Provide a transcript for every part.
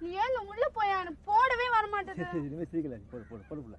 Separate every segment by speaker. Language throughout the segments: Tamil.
Speaker 1: நீ ஏன் உள்ள போய் போடவே வர மாட்டேங்குது
Speaker 2: இனிமே சீக்கிரம் போடு போடு போடு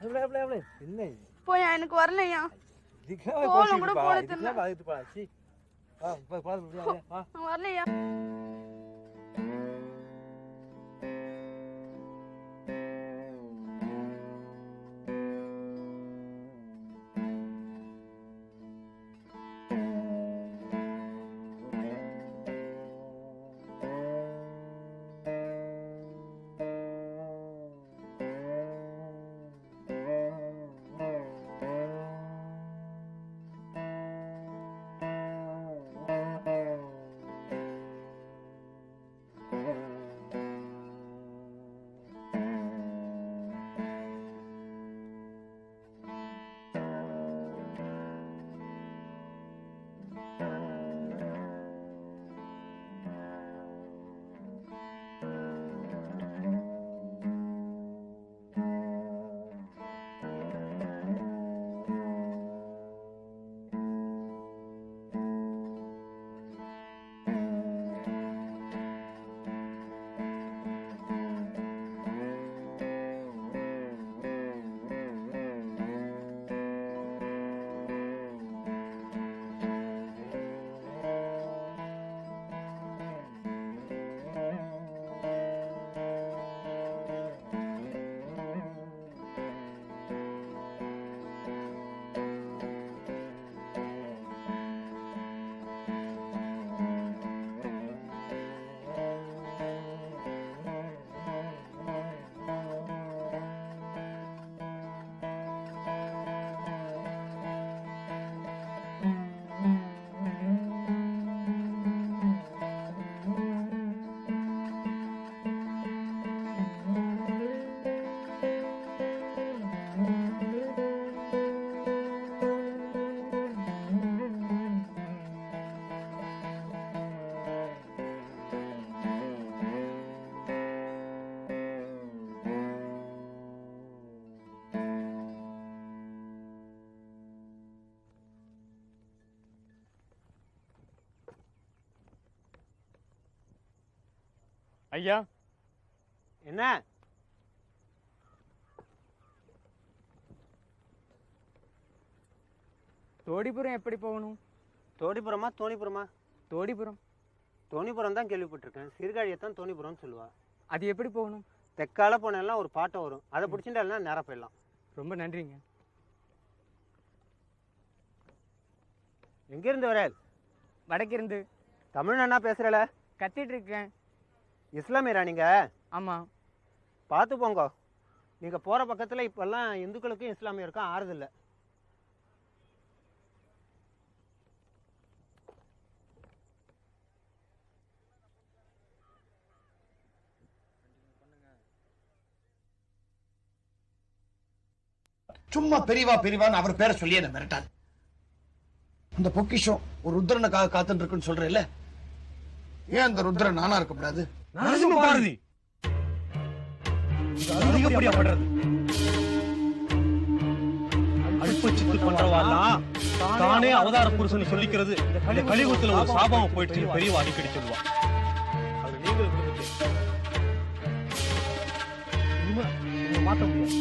Speaker 2: எவ்வளோ என்ன?
Speaker 1: போய் எனக்கு வரலையா? கோலம் கூட
Speaker 2: கோச்சிக்கிட்டு
Speaker 1: போட
Speaker 2: பா, இதுக்கெல்லாம் பாதித்து பா, சீ. வா, வா, வா, வா, வா, வா.
Speaker 1: நான் வரலையா
Speaker 3: ஐயா.
Speaker 4: என்ன?
Speaker 3: தோடிபுரம் எப்படி போகணும்?
Speaker 4: தோடிபுரமா தோணிபுரமா?
Speaker 3: தோடிபுரம்.
Speaker 4: தோணிபுரம் தான் கேள்விப்பட்டிருக்கேன். சீர்காழியை தான் தோணிபுரம்னு சொல்லுவா.
Speaker 3: அது எப்படி போகணும்?
Speaker 4: தெற்கால போனெல்லாம் ஒரு பாட்டம் வரும். அதை பிடிச்சிட்டு நேராக போயிடலாம்.
Speaker 3: ரொம்ப நன்றிங்க.
Speaker 4: எங்கேருந்து வர?
Speaker 3: வடக்கிருந்து.
Speaker 4: தமிழ்னா பேசுகிறல
Speaker 3: கத்திட்டு இருக்கேன்.
Speaker 4: இஸ்லாமியரா நீங்க?
Speaker 3: ஆமா.
Speaker 4: பார்த்து போங்க. நீங்க போற பக்கத்துல இப்பெல்லாம் இந்துக்களுக்கும் இஸ்லாமியருக்கும் ஆறுதில்ல.
Speaker 5: சும்மா பெரியவா பெரியவான்னு அவர் பேரை சொல்லி என்ன மிரட்டாது அந்த பொக்கிஷம் ஒரு ருத்ரனுக்காக காத்துட்டு இருக்குன்னு சொல்றேல்ல? ஏன் அந்த ருத்ரன் நானா இருக்கக்கூடாது
Speaker 6: நரசிம்ம பாரதி அதிகப்படியா பண்றது அல்ப சித்து பண்றவாலாம் தானே அவதார புருஷன் சொல்லிக்கிறது. இந்த கலியுகத்துல ஒரு சாபமா போயிடுச்சு பெரியவா. அடிக்கடி சொல்லுவா. அது நீங்களும் விழுந்துட்டு இனிமே நீங்க மாத்த முடியாது.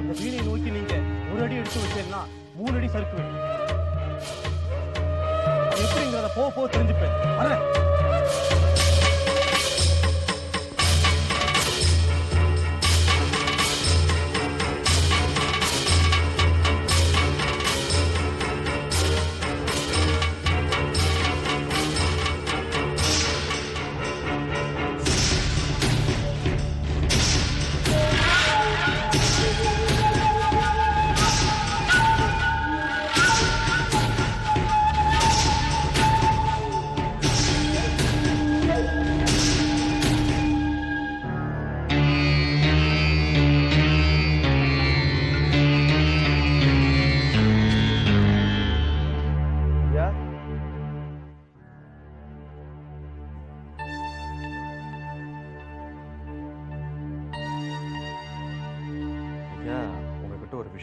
Speaker 6: அந்த வீணை நோக்கி நீங்க ஒரு அடி எடுத்து வச்சீங்கன்னா மூணு அடி சறுக்கு வேணும். அது எப்படிங்கிறத போக போக தெரிஞ்சுப்பேன் வரேன்.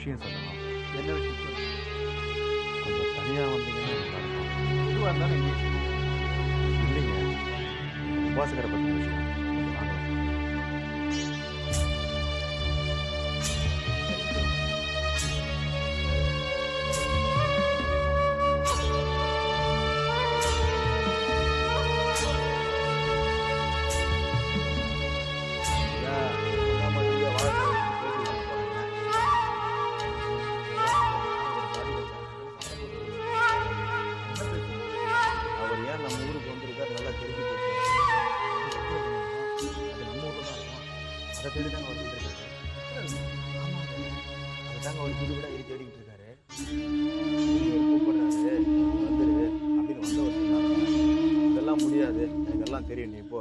Speaker 2: உங்ககிட்ட ஒரு விஷயம்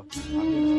Speaker 5: தெரியும்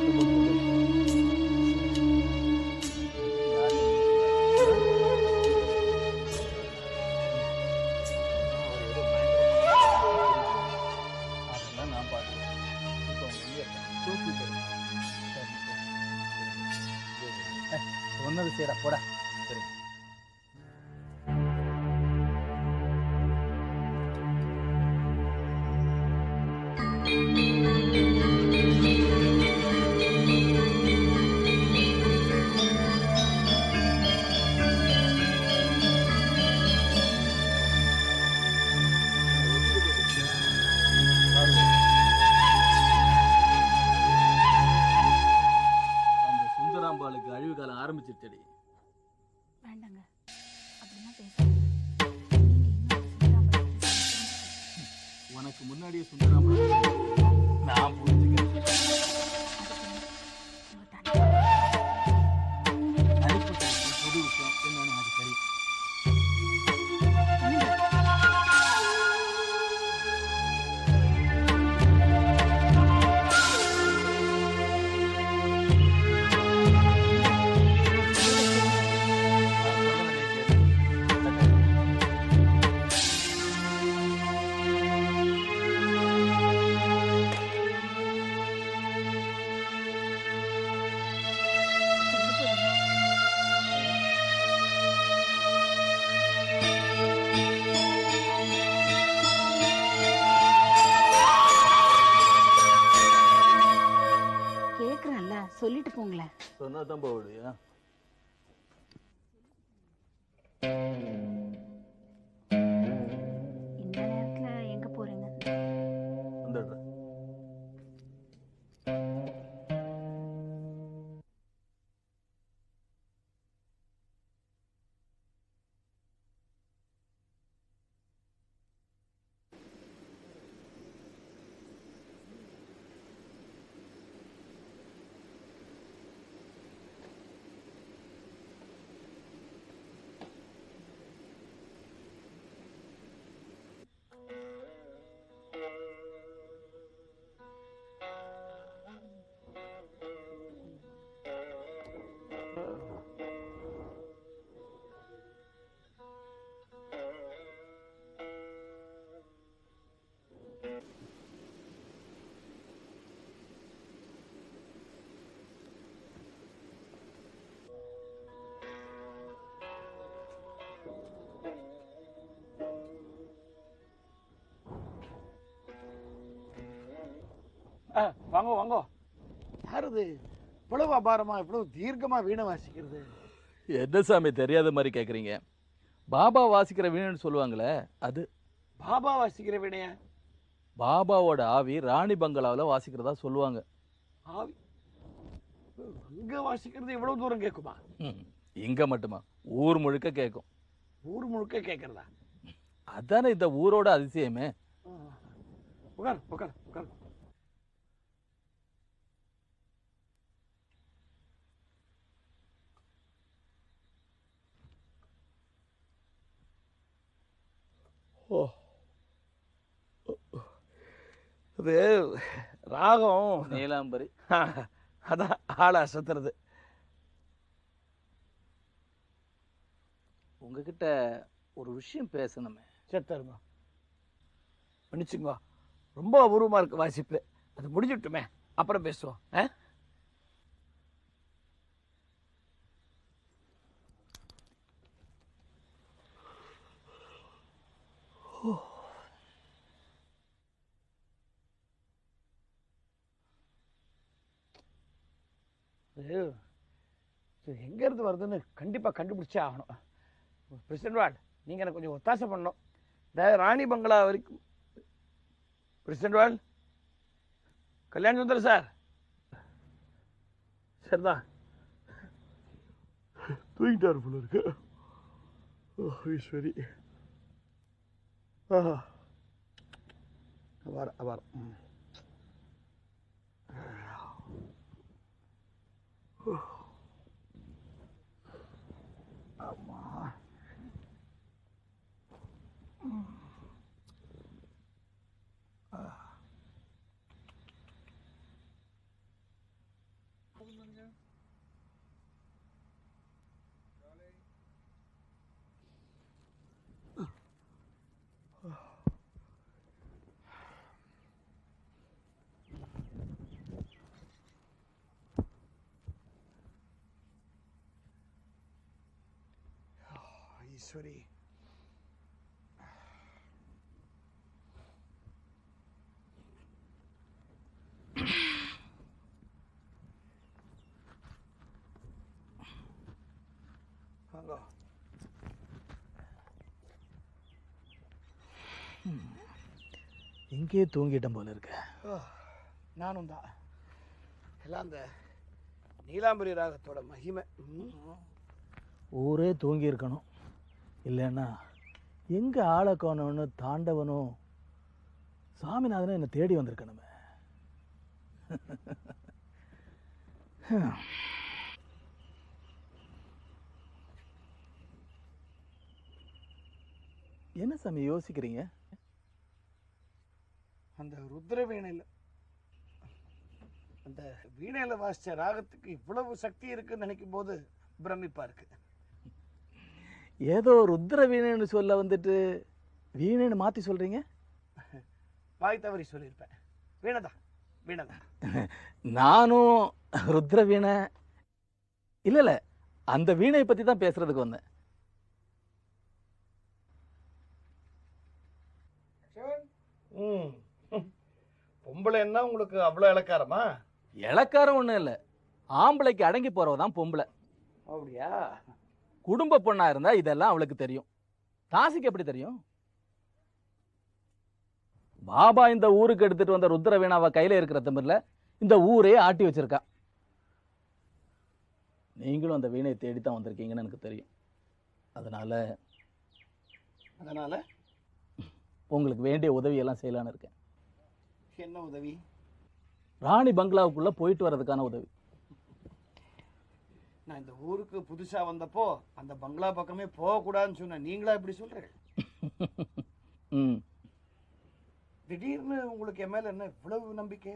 Speaker 7: tornou Dumbledore,
Speaker 8: né?
Speaker 5: வாங்க வாங்க. யாருது? இவ்வளவு அபாரமா இவ்வளவு தீர்க்கமா வீணை வாசிக்கிறது?
Speaker 8: என்ன சாமி தெரியாத மாதிரி கேக்குறீங்க? பாபா வாசிக்கிற வீணுன்னு சொல்லுவாங்களே அது.
Speaker 5: பாபா வாசிக்கிற வீணைய?
Speaker 8: பாபாவோட ஆவி ராணி பங்களாவில் வாசிக்கிறதா சொல்லுவாங்க.
Speaker 5: ஆவி? அங்க வாசிக்கிறது இவ்வளவு தூரம் கேட்குமா
Speaker 8: ம், இங்க மட்டுமா? ஊர் முழுக்க கேட்கும்
Speaker 5: ஊர் முழுக்க கேட்கறதா
Speaker 8: அதானே இந்த ஊரோட அதிசயமே.
Speaker 5: உட்கார் உட்கார் உட்கார் ஓ. அது ராகம்.
Speaker 8: நீலாம்பரி.
Speaker 5: அதான் ஆளை அசத்துறது.
Speaker 8: உங்ககிட்ட ஒரு விஷயம் பேசணுமே.
Speaker 5: செத்தருங்க மன்னிச்சுங்க. ரொம்ப அபூர்வமா இருக்கு வாசிப்பு. அது முடிஞ்சிட்டுமே. அப்புறம் பேசுவோம். ஆ இது எங்கேருந்து வருதுன்னு கண்டிப்பாக கண்டுபிடிச்சே ஆகணும். பிரசிடண்ட் வார்டு நீங்கள் எனக்கு கொஞ்சம் ஒத்தாசை பண்ணணும். இந்த ராணி பங்களா வரைக்கும். பிரசிடண்ட் வார்டு கல்யாண சுந்தர் சார். சரிதான்
Speaker 9: தூங்கிட்டார் போல இருக்கு. ஈஸ்வரி. ஆஹா.
Speaker 5: அபாரம் அபாரம். Oh. ஆமா ஈஸ்வரி வாங்க
Speaker 8: இங்கேயே தூங்கிட்டேன் போல இருக்கு.
Speaker 5: நானும் தான். எல்லாம் அந்த நீலாம்பரி ராகத்தோட மகிமை.
Speaker 8: ஊரே தூங்கி இருக்கணும் இல்லைன்னா எங்க ஆளை காணோன்னு தாண்டவனும் சாமிநாதனும் என்னை தேடி வந்திருக்கணுமே. என்ன சாமி யோசிக்கிறீங்க?
Speaker 5: அந்த ருத்ர வீணையில் அந்த வீணையில வாசிச்ச ராகத்துக்கு இவ்வளவு சக்தி இருக்குன்னு நினைக்கும் போது பிரமிப்பா இருக்கு.
Speaker 8: ஏதோ ருத்ர வீணைன்னு சொல்ல வந்துட்டு வீணைன்னு மாத்தி சொல்றீங்க?
Speaker 5: வாய் தவறி சொல்லியிருப்பேன். வீணைதான் வீணைதான்.
Speaker 8: நானும் ருத்ர வீணை இல்ல இல்ல அந்த வீணையை பத்தி தான் பேசுறதுக்கு வந்தேன்.
Speaker 5: ம். பொம்பளைன்னா உங்களுக்கு அவ்வளோ இலக்காரமா?
Speaker 8: இளக்காரம் ஒண்ணும் இல்ல. ஆம்பளைக்கு அடங்கி போறவ தான் பொம்பளை.
Speaker 5: அப்படியா?
Speaker 8: குடும்ப பொண்ணா இருந்தா இதெல்லாம் அவளுக்கு தெரியும். தாசிக்கு எப்படி தெரியும்? பாபா இந்த ஊருக்கு எடுத்துட்டு வந்த ருத்ர வீணாவை கையில இருக்கிற திமிர்ல இந்த ஊரே ஆட்டி வச்சிருக்கா. நீங்களும் அந்த வீணையை தேடித்தான் வந்திருக்கீங்கன்னு எனக்கு தெரியும். அதனால
Speaker 5: அதனால?
Speaker 8: உங்களுக்கு வேண்டிய உதவியெல்லாம் செய்யலான்னு இருக்கேன்.
Speaker 5: என்ன உதவி?
Speaker 8: ராணி பங்களாவுக்குள்ள போயிட்டு வர்றதுக்கான உதவி.
Speaker 5: நான் இந்த ஊருக்கு புதுசா வந்தப்போ அந்த பங்களா பக்கமே போகக்கூடாதுன்னு சொன்னேன் நீங்களா இப்படி சொல்றீங்க
Speaker 8: ம்.
Speaker 5: திடீர்னு உங்களுக்கு என் மேல என்ன இவ்வளவு நம்பிக்கை?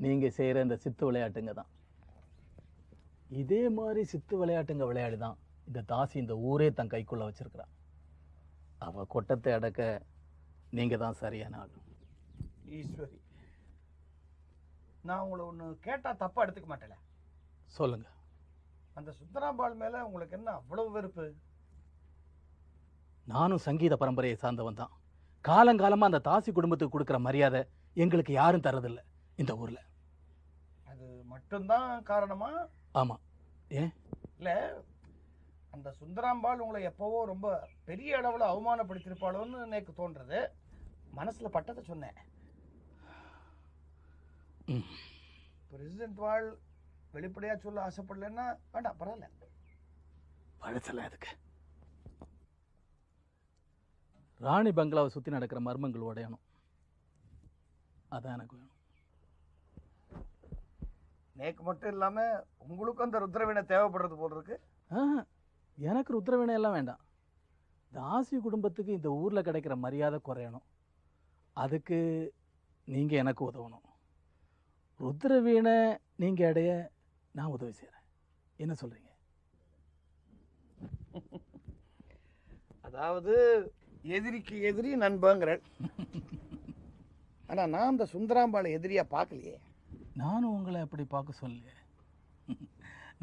Speaker 8: நீங்க செய்யற இந்த சித்து விளையாட்டுங்க தான். இதே மாதிரி சித்து விளையாட்டுங்க விளையாடி தான் இந்த தாசி இந்த ஊரே தன் கைக்குள்ள வச்சிருக்கிறா. அவ கொட்டத்தை அடக்க நீங்க தான் சரியான ஆள்.
Speaker 5: ஈஸ்வரி. நான் உங்களை ஒன்று கேட்டா தப்பா எடுத்துக்க மாட்டேல.
Speaker 8: சொல்லுங்க.
Speaker 5: அந்த சுந்தராம்பாள் மேல உங்களுக்கு என்ன அவ்வளவு வெறுப்பு?
Speaker 8: நானும் சங்கீத பரம்பரையை சார்ந்தவன் தான். காலங்காலமா அந்த தாசி குடும்பத்துக்கு கொடுக்குற மரியாதை எங்களுக்கு யாரும் தரதில்ல இந்த ஊர்ல.
Speaker 5: அது மட்டும்தான் காரணமா?
Speaker 8: ஆமா.
Speaker 5: இல்ல அந்த சுந்தராம்பாள் உங்களை எப்பவோ ரொம்ப பெரிய அளவுல அவமானப்படுத்திருப்பாளோன்னு எனக்கு தோன்றது. மனசுல பட்டதை சொன்னேன். பிரசிடென்ட் வாழ் வெளிப்படையா சொல்ல ஆசைப்படலன்னா வேண்டாம் பரவாயில்ல.
Speaker 8: பழசெல்லாம் எதுக்கு? ராணி பங்களாவை சுத்தி நடக்கிற மர்மங்கள் உடையணும். அதான் எனக்கு வேணும்.
Speaker 5: நேக்கு மட்டும் இல்லாம உங்களுக்கும் அந்த ருத்ரவீணை தேவைப்படுறது போல இருக்கு.
Speaker 8: எனக்கு ருத்ரவீணை எல்லாம் வேண்டாம். தாசி குடும்பத்துக்கு இந்த ஊர்ல கிடைக்கிற மரியாதை குறையணும். அதுக்கு நீங்க எனக்கு உதவணும். ருத்ரவீணை நீங்க அடைய நான் உதவி செய்றேன். என்ன சொல்றீங்க?
Speaker 5: அதாவது எதிரிக்கு எதிரி நண்பங்கிற ஆனா நான் அந்த சுந்தராம்பாளை எதிரியா பார்க்கலையே.
Speaker 8: நானும் உங்களை அப்படி பார்க்க சொல்லலையே.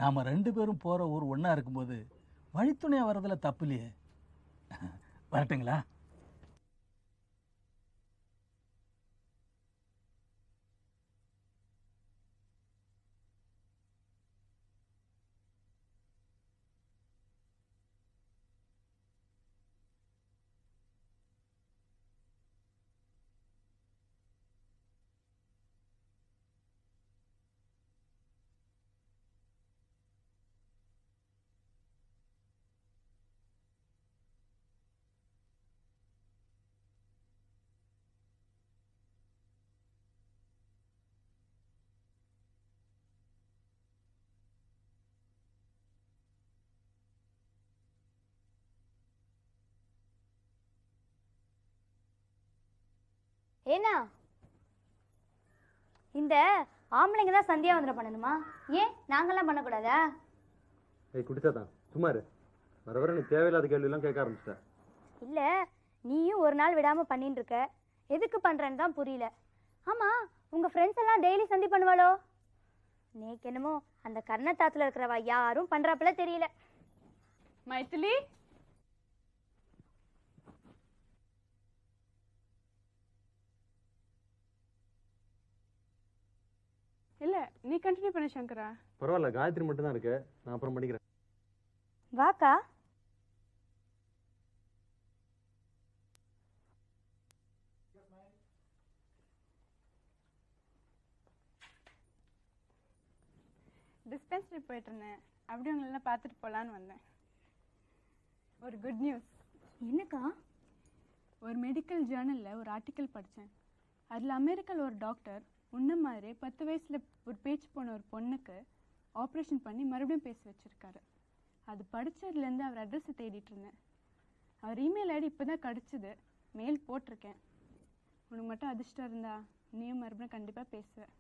Speaker 8: நாம ரெண்டு பேரும் போற ஊர் ஒண்ணா இருக்கும்போது வழித்துணையா வர்றதுல தப்பு இல்லையே. வரட்டுங்களா?
Speaker 10: ஏன்னா? இந்த ஆம்பளைங்க தான் சந்தியாவந்தனம் பண்ணணுமா? ஏன்? நாங்கெல்லாம் பண்ணக்கூடாதா?
Speaker 2: ஏய் குடிச்சா தான் சும்மா இரு. வர வர நீ தேவையில்லாத கேள்வியெல்லாம் கேட்க ஆரம்பிச்சிட்ட.
Speaker 10: இல்ல நீயும் ஒரு நாள் விடாம பண்ணிட்டு இருக்க எதுக்கு பண்றேன்னு தான் புரியல. ஆமா உங்க ஃப்ரெண்ட்ஸ் எல்லாம் டெய்லி சந்தி பண்ணுவாளோ? நேக்கு என்னமோ அந்த கர்ணத்தாத்துல இருக்கிறவா யாரும் பண்றாப்புல தெரியல.
Speaker 11: மைத்திலி? இல்ல நீ கண்டினியூ பண்ண சங்கரா.
Speaker 2: பரவாயில்ல காயத்ரி மட்டும் தான் இருக்கு. நான் அப்புறம் படிக்கிறேன்
Speaker 10: வாக்கா.
Speaker 11: டிஸ்பென்சரி போயிட்டு இருந்தேன். அப்படியே உங்களெல்லாம் பார்த்துட்டு போகலான்னு வந்தேன். ஒரு குட் நியூஸ்
Speaker 10: என்னக்கா?
Speaker 11: ஒரு மெடிக்கல் ஜேர்னலில் ஒரு ஆர்டிக்கல் படித்தேன் அதில் அமெரிக்காவில் ஒரு டாக்டர் உன்ன மாதிரி பத்து வயசில் ஒரு பேச்சு போன ஒரு பொண்ணுக்கு ஆப்ரேஷன் பண்ணி மறுபடியும் பேச வச்சுருக்காரு. அது படித்ததுலேருந்து அவர் அட்ரஸை தேடிட்டு இருந்தேன். அவர் இமெயில் ஐடி இப்போ தான் கிடச்சிது. மெயில் போட்டிருக்கேன். உனக்கு மட்டும் அதிர்ஷ்டம் இருந்தா நீயும் மறுபடியும் கண்டிப்பாக பேசுவேன்